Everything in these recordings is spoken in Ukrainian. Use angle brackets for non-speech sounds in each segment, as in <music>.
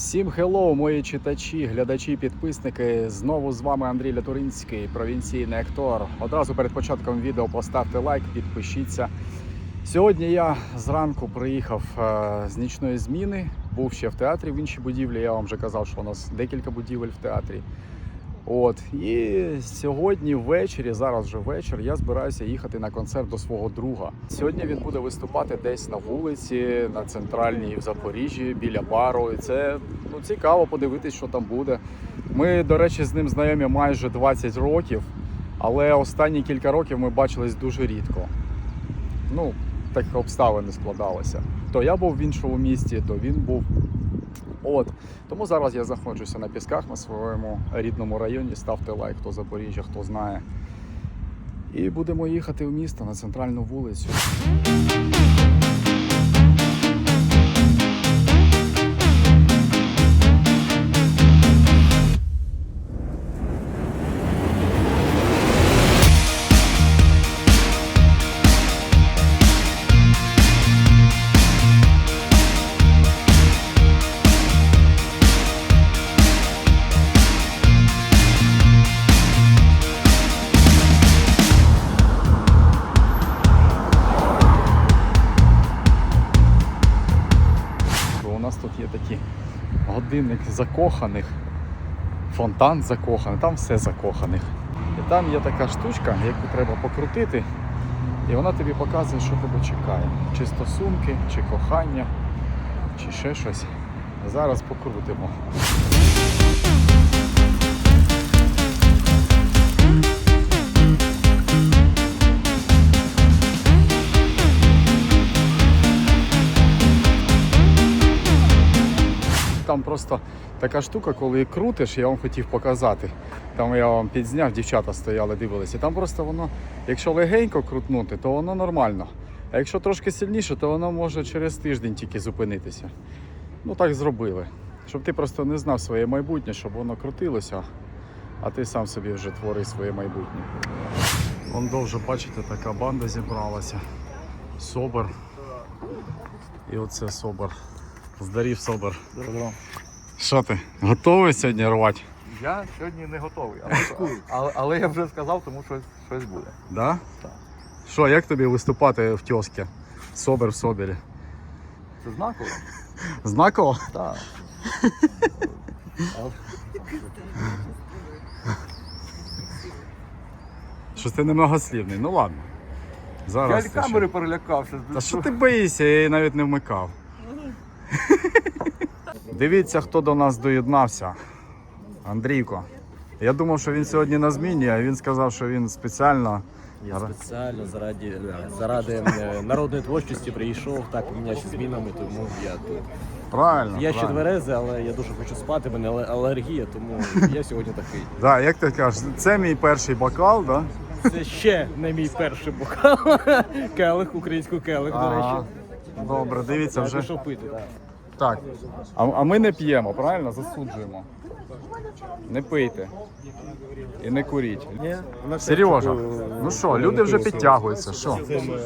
Всім хеллоу, мої читачі, глядачі, підписники. Знову з вами Андрій Лятуринський, провінційний актор. Одразу перед початком відео поставте лайк, підпишіться. Сьогодні я зранку приїхав е, з нічної зміни. Був ще в театрі в іншій будівлі. Я вам вже казав, що у нас декілька будівель в театрі. От і сьогодні ввечері, зараз вже вечір, я збираюся їхати на концерт до свого друга. Сьогодні він буде виступати десь на вулиці, на центральній в Запоріжжі, біля бару. І це ну цікаво подивитись, що там буде. Ми, до речі, з ним знайомі майже 20 років, але останні кілька років ми бачились дуже рідко. Ну, так обставини складалися. То я був в іншому місті, то він був. От тому зараз я знаходжуся на пісках на своєму рідному районі. Ставте лайк, хто Запоріжжя, хто знає. І будемо їхати в місто на центральну вулицю. Закоханих, фонтан закоханий, там все закоханих. І там є така штучка, яку треба покрутити, і вона тобі показує, що тебе чекає. Чи стосунки, чи кохання, чи ще щось. Зараз покрутимо. Там просто така штука, коли крутиш, я вам хотів показати. Там я вам підзняв, дівчата стояли, дивилися. Там просто воно, якщо легенько крутнути, то воно нормально. А якщо трошки сильніше, то воно може через тиждень тільки зупинитися. Ну так зробили. Щоб ти просто не знав своє майбутнє, щоб воно крутилося, а ти сам собі вже твори своє майбутнє. Вон довже, бачите, така банда зібралася. Собор. І оце собор. Здарів собор. Добро. Що ти? Готовий сьогодні рвати? Я сьогодні не готовий, але, але, але я вже сказав, тому що щось буде. Да? Так. Що, як тобі виступати в тьоскі? Собор в соборі. Це знаково? Знаково? Так. Що ти немногослівний. Ну ладно. Я Зараз. від камери перелякався. Та що ти боїшся, я її навіть не вмикав. Дивіться, хто до нас доєднався. Андрійко. Я думав, що він сьогодні на зміні, а він сказав, що він спеціально. Я спеціально заради, заради е, народної творчості прийшов так помінявся змінами, тому я тут. Правильно. Я ще тверезий, але я дуже хочу спати, в мене алергія, тому я сьогодні такий. Да, як ти кажеш, це мій перший бокал, да? Це ще не мій перший бокал. <laughs> Келих, українську келих, до речі. Добре, дивіться вже. так. Так. А, а ми не п'ємо, правильно? Засуджуємо. Не пийте. І не куріть. Сережа, ну що, люди вже підтягуються. Що?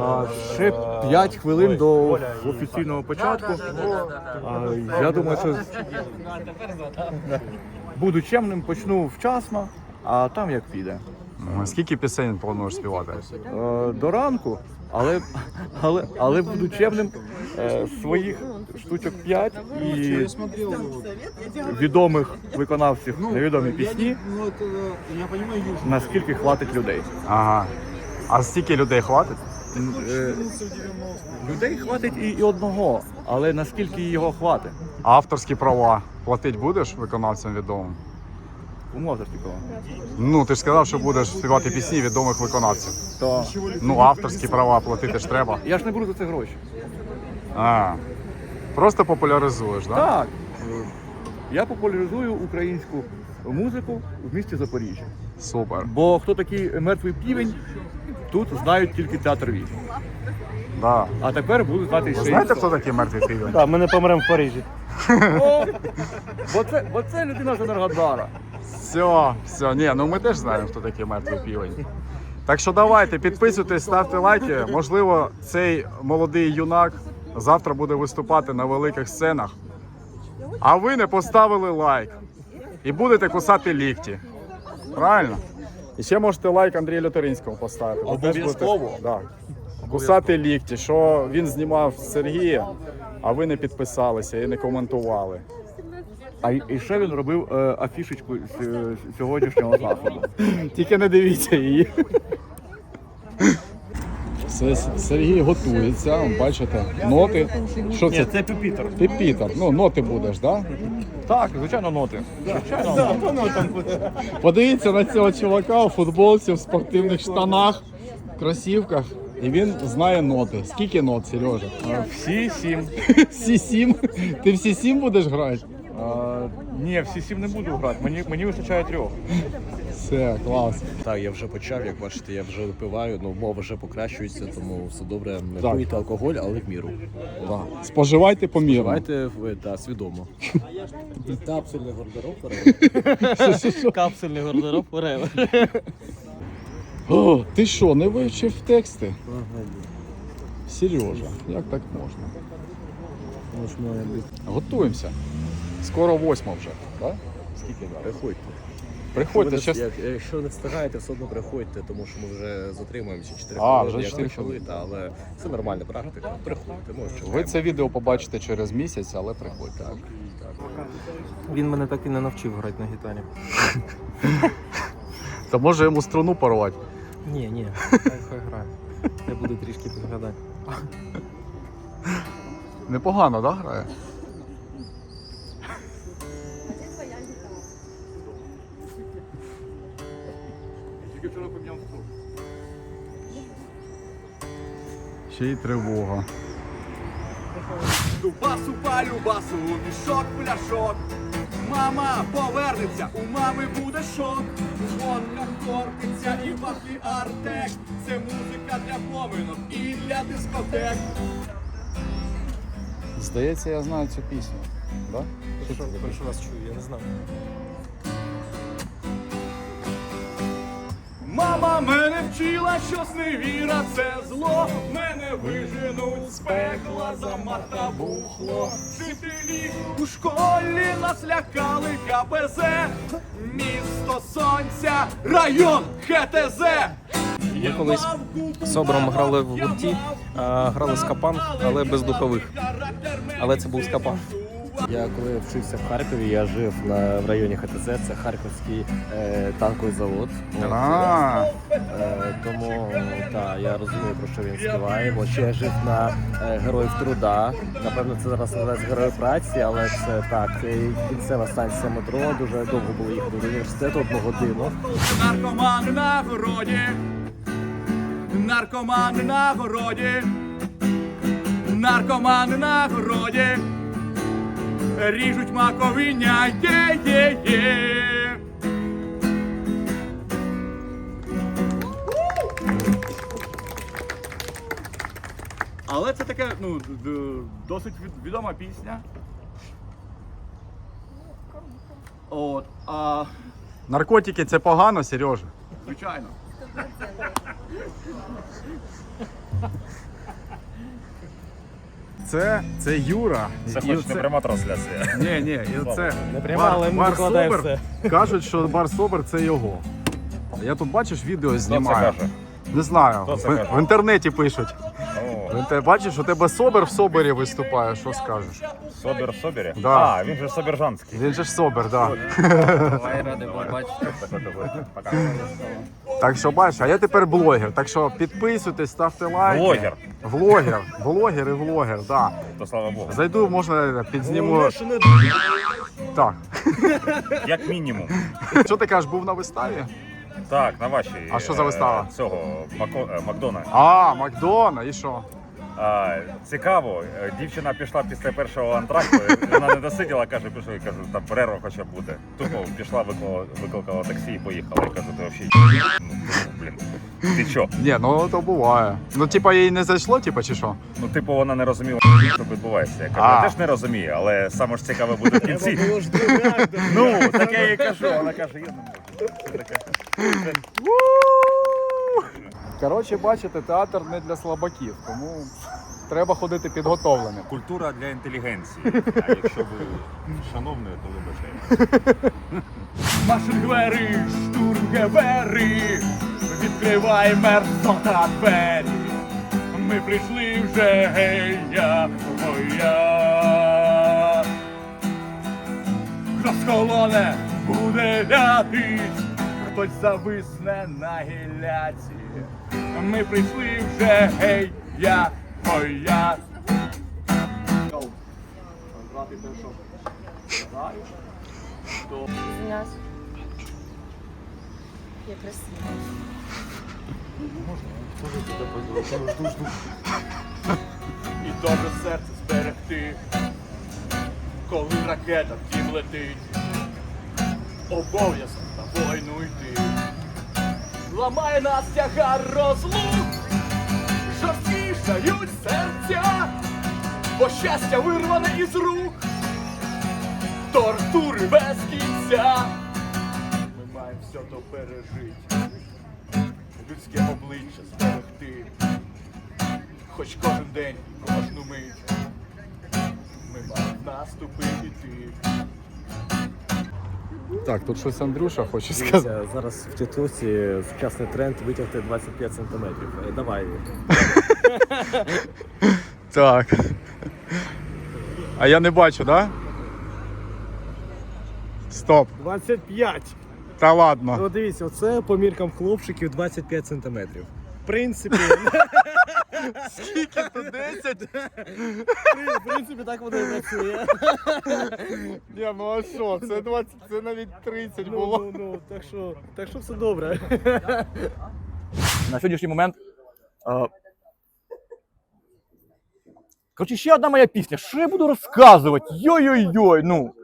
А, ще 5 хвилин до офіційного початку. А, я думаю, що буду чемним, почну вчасно, а там як піде. Скільки пісень плануєш співати? Е, До ранку, але, але, але буду чемним е, своїх штучок 5 і відомих виконавців невідомі пісні. Наскільки хватить людей? Ага. А стільки людей хватить? Е, Людей хватить і, і одного, але наскільки його хватить? Авторські права платить будеш виконавцям відомим? Кому авторські права? Ну, ти ж сказав, що будеш співати пісні відомих виконавців. То Ну, авторські права платити ж треба. я ж не беру за це гроші. А. Просто популяризуєш, так? Да? Так, я популяризую українську музику в місті Запоріжжя. Супер. Бо хто такий мертвий півень, тут знають тільки театр війни. Да. А тепер будуть знати ще Ви знаєте, хто. хто такий мертвий півень? Так, ми не помремо в Парижі. О, бо це, бо це людина з Енергодара. Все, все. Ні, ну ми теж знаємо, хто такий мертвий півень. Так що давайте, підписуйтесь, ставте лайки. Можливо, цей молодий юнак завтра буде виступати на великих сценах. а ви не поставили лайк. І будете кусати лікті. Правильно? І ще можете лайк Андрію Лютеринському поставити. Обов'язково. Да. Кусати лікті, що він знімав Сергія, а ви не підписалися і не коментували. А й- і ще він робив е, афішечку з, е, сьогоднішнього заходу. <laughs> Тільки не дивіться її. Все, Сергій готується, бачите, ноти. Що це? це пюпітер. Ти Пітер, ну ноти будеш, так? Так, звичайно, ноти. Звичайно. Подивіться на цього чувака у футболці, в спортивних штанах, в кросівках. І він знає ноти. Скільки нот, Сережа? Всі сім. <laughs> Всі сім. Ти всі сім будеш грати? А, ні, всі сім не буду грати. Мені, мені вистачає трьох. Все, клас. Так, я вже почав, як бачите, я вже випиваю, ну мова вже покращується, тому все добре. Не Так. пийте алкоголь, але в міру. Так. Споживайте помірно. Давайте та свідомо. Капсульний гардероб Капсульний гардероб forever. О, ти що, не вивчив тексти? Сережа, як так можна? Готуємося. Скоро восьма вже, так? Скільки? Приходьте. Приходьте, Ви не- щас... як- Якщо не встигаєте, все одно приходьте, тому що ми вже затримуємося 4 А, хвилини, вже як 4 почали, та, але це нормальна практика. Приходьте, ми Ви чекаємо. це відео побачите через місяць, але приходьте. Так, так. Він мене так і не навчив грати на гітарі. Та може йому струну порвати. Ні, ні, хай хай грає. Я буду трішки підглядати. Непогано, так, грає? Тільки вчора поміняв стул. Ще й тривога. Дубасу палю басу, мішок пляшок. Мама повернеться, у мами буде шок. Дзвонка кортиться і вафлі артек. Це музика для поминок і для дискотек. Здається, я знаю цю пісню. Да? Перший, перший раз чую, я не знав. Мама мене вчила, що зневіра це зло. Мене виженуть з пекла за мат бухло. Вчителі у школі нас лякали КПЗ. Місто сонця, район ХТЗ. Ми колись з Собором грали в гурті, грали скапан, але без духових. Але це був скапан. Я коли вчився в Харкові, я жив на в районі ХТЗ, це Харківський е, танковий завод. От, А, Е, тому так, я розумію, про що він співає. Бо ще я жив на е, Героїв Труда. Напевно, це зараз називається Герої праці, але це так, це і кінцева станція метро. Дуже довго було їхати до університету, одну годину. Наркоман на городі, наркоман на городі, наркоман на городі, ріжуть маковиня, є-є-є. Але це таке, ну, досить відома пісня. От, а, наркотики це погано, Сережа. звичайно. Це, це Юра. Це хоч не пряма трансляція. Ні, ні, і це Не пряма, але ми викладаємо Собер. Кажуть, що Бар Собер це його. Я тут бачиш відео Хто це знімаю. каже? Не знаю. Хто це В, каже? в інтернеті пишуть. В інте- Бачиш, у тебе Собер в Собері виступає. Що скажеш? Собір в Собірі? Да. А, він же Собіржанський. Він же ж Собер, так. Пока. Так що бачиш, а я тепер блогер. Так що підписуйтесь, ставте лайки. Блогер. Влогер. Блогер і влогер, так. То слава Богу. Зайду, можна підзніму. Так. Як мінімум. Що ти кажеш, був на виставі? Так, на вашій. А що за вистава? е, Цього Мако- е, Макдона. А, Макдона, і що? А, цікаво, е, дівчина пішла після першого антракту, вона не досиділа, каже, пішов і кажу, там перерва хоча б буде. Тупо пішла, викликала, викликала таксі і поїхала. Я кажу, ти взагалі, ну, блін, ти що? Ні, ну то буває. Ну, типа, їй не зайшло, типа, чи що? Ну, типу, вона не розуміла, що відбувається. Я кажу, я теж не розумію, але саме ж цікаве буде в кінці. Ну, так я їй кажу, вона каже, я не можу. Коротше, бачите, театр не для слабаків, тому треба ходити підготовленим. Культура для інтелігенції. А якщо ви шановний, то вибачайте. Машингвери, штурмгевери, відкривай мерзота двері. Ми прийшли вже гея моя. Розколоне буде лятись, хтось зависне на гіляці. Ми прийшли вже гея моя. Извиняюсь. Я красивая. і добре серце зберегти, коли ракета в дім летить, обов'язок на війну йти. Ламає нас тягар розлук, жорсткішають серця, бо щастя вирване із рук, тортури без кінця. Ми маємо все то пережити, людське обличчя зберегти хоч кожен день, кожну мить. Ми маємо наступи іти. Так, тут щось Андрюша хоче сказати. Дивіться, зараз в тітусі сучасний тренд витягти 25 сантиметрів. Е, Давай. <laughs> Так. А я не бачу, да? Стоп. 25. Та ладно. Ну дивіться, оце по міркам хлопчиків 25 сантиметрів. В принципі, <laughs> Скільки тут 10? в принципі, так воно і працює. Ні, ну а що, це 20, це навіть 30 Ну, було. ну, ну, так що, так що все добре. на сьогоднішній момент. Е... Коротше, ще одна моя пісня. Що я буду розказувати? Йой-йой-йой. Ну.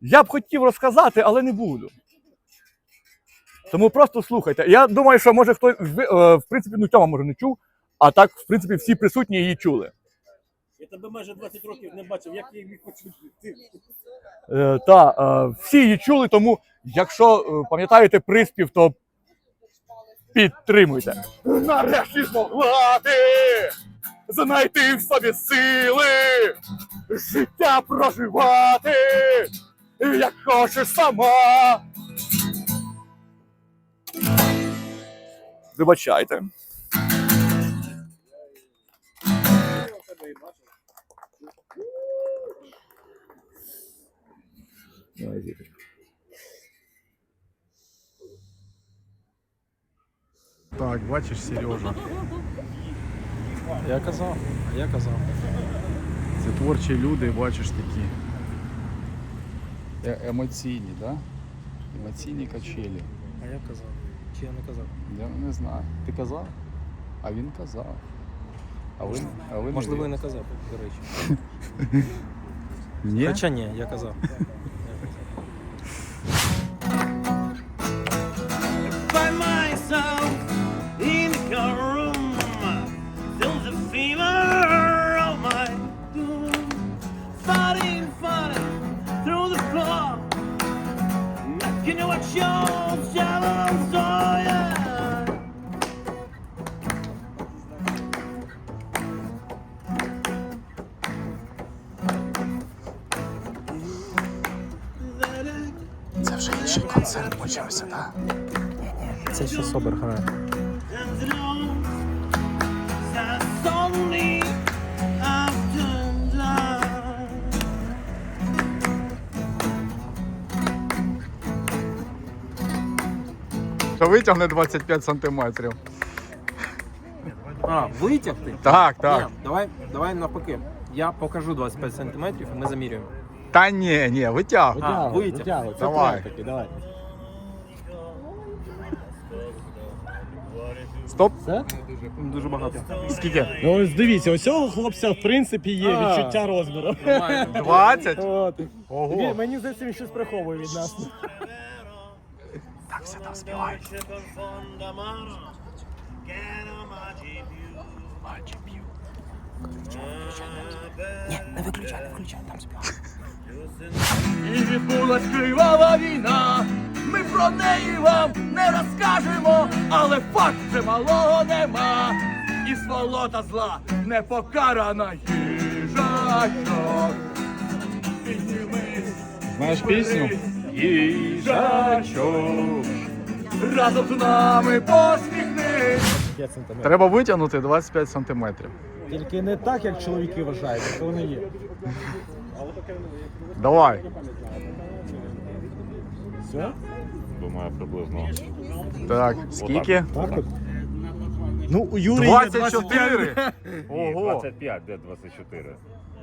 Я б хотів розказати, але не буду. Тому просто слухайте. Я думаю, що може хтось в, е, в принципі, ну Тьома може не чув, а так, в принципі, всі присутні її чули. Я тебе майже 20 років не бачив, як я їх почути. Е, та, е, всі її чули, тому якщо е, пам'ятаєте приспів, то підтримуйте. Нарешті змогла ти знайти в собі сили, життя проживати, як хочеш сама. Вибачайте. Давай, Зіточка. Так, бачиш, Сережа. Я казав, а я казав. Це творчі люди, бачиш такі. Е- емоційні, да? Емоційні качелі. А я казав. Чи я не казав? Я не знаю. Ти казав? А він казав. А ви, а ви Можливо, і не не казав, до речі. вірите. Ні? Хоча ні, я казав. Knocking at your shadows, oh yeah. Це вже інший концерт почався, так? Це ще Собер грає. Витягне 25 сантиметрів. А, витягти? Так, так. Ні, давай, давай навпаки. Я покажу 25 сантиметрів і ми замірюємо. Та ні, ні, витягуй. А, витяг. Витягуй, це Давай. тренд такий, давай. Стоп. Це? Дуже багато. Скільки? Ну ось дивіться, ось цього хлопця в принципі є А. відчуття розміру. 20? От. Ого. Мені здається, він щось приховує від нас. Так, все там співай. І відбулась кривава війна. Ми про неї вам не розкажемо, але факт же малого нема. і сволота зла, не покарана їжачок. Піднімись, Знаєш пісню? їжачок, разом з нами посміхнись. Треба витягнути 25 сантиметрів. Тільки не так, як чоловіки вважають, як вони є. Давай. Все? Думаю, приблизно. Так, скільки? Так от. Ну, у Юрі є 24. Ні, Ого. 25, де 24?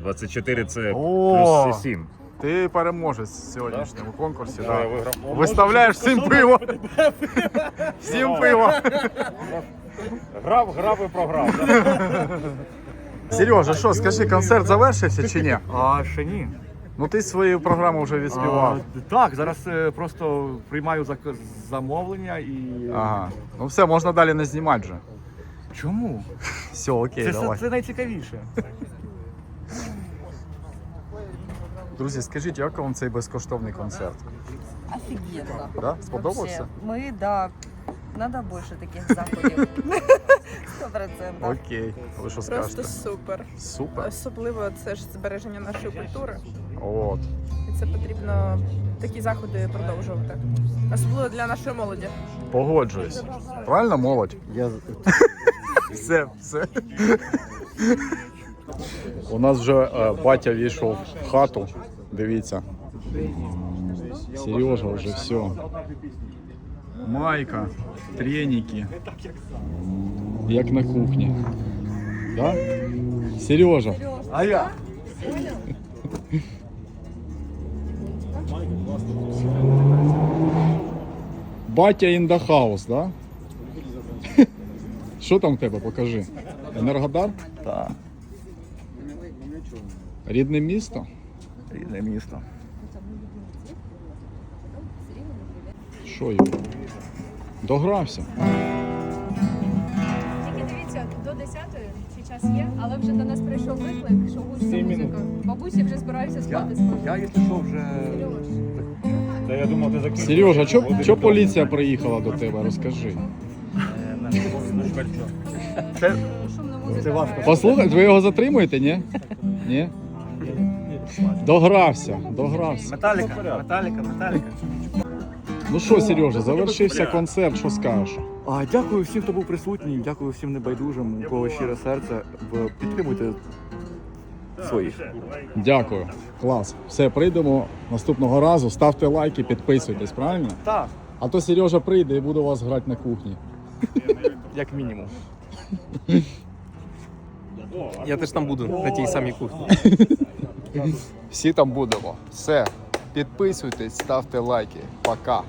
24 це О. плюс 7. Ти переможець в сьогоднішньому конкурсі. Я Да. виграв. Виставляєш всім пиво. Всім пиво. Грав, грав і програв. Сережа, що, скажи, концерт завершився чи ні? А ще ні. Ну ти свою програму вже відспівав. А, так, зараз е, просто приймаю зак- замовлення і. Ага. Ну все, можна далі не знімати вже. Чому? Все, окей, Це, давай. це, це найцікавіше. Друзі, скажіть, як вам цей безкоштовний концерт? Офигенно. Да? Сподобався? Вообще, Мы, да, надо больше таких заходів. Сто процентов. Окей. Ви що Просто скажете? супер. Супер. Особливо це ж збереження нашої культури. От. І це потрібно такі заходи продовжувати. Особливо для нашої молоді. Погоджуюсь. Правильно, молодь? Я Все, все. У нас вже е, батя війшов в хату. Дивіться. Сережа вже все. Майка, треники. Як на кухні. Да? Сережа. А я? Батя in the house, да? Що там в тебе, покажи? Енергодар? Так, Рідне місто? рідне місто. Що його? Догрався. Тільки дивіться, до 10-ї ще час є, але вже до нас прийшов виклик, що гучна музика. Бабусі вже збираються спати я якщо що, вже. Та я думав, ти закінчив. Сережа, чо, чо поліція приїхала до тебе? Розкажи. Це, це важко. Послухай, ви його затримуєте, ні? Ні? Догрався, догрався. Металіка, металіка, металіка. Ну що, Сережа, завершився концерт, що скажеш? А, дякую всім, хто був присутній, дякую всім небайдужим, у кого щире серце. В- Підтримуйте своїх. Дякую. Клас. Все, прийдемо наступного разу. Ставте лайки, підписуйтесь, правильно? Так, А то Сережа прийде і буде у вас грати на кухні. як мінімум. <laughs> Я теж там буду на тій самій кухні. <laughs> Всі там будемо. Все. Підписуйтесь, ставте лайки. Пока.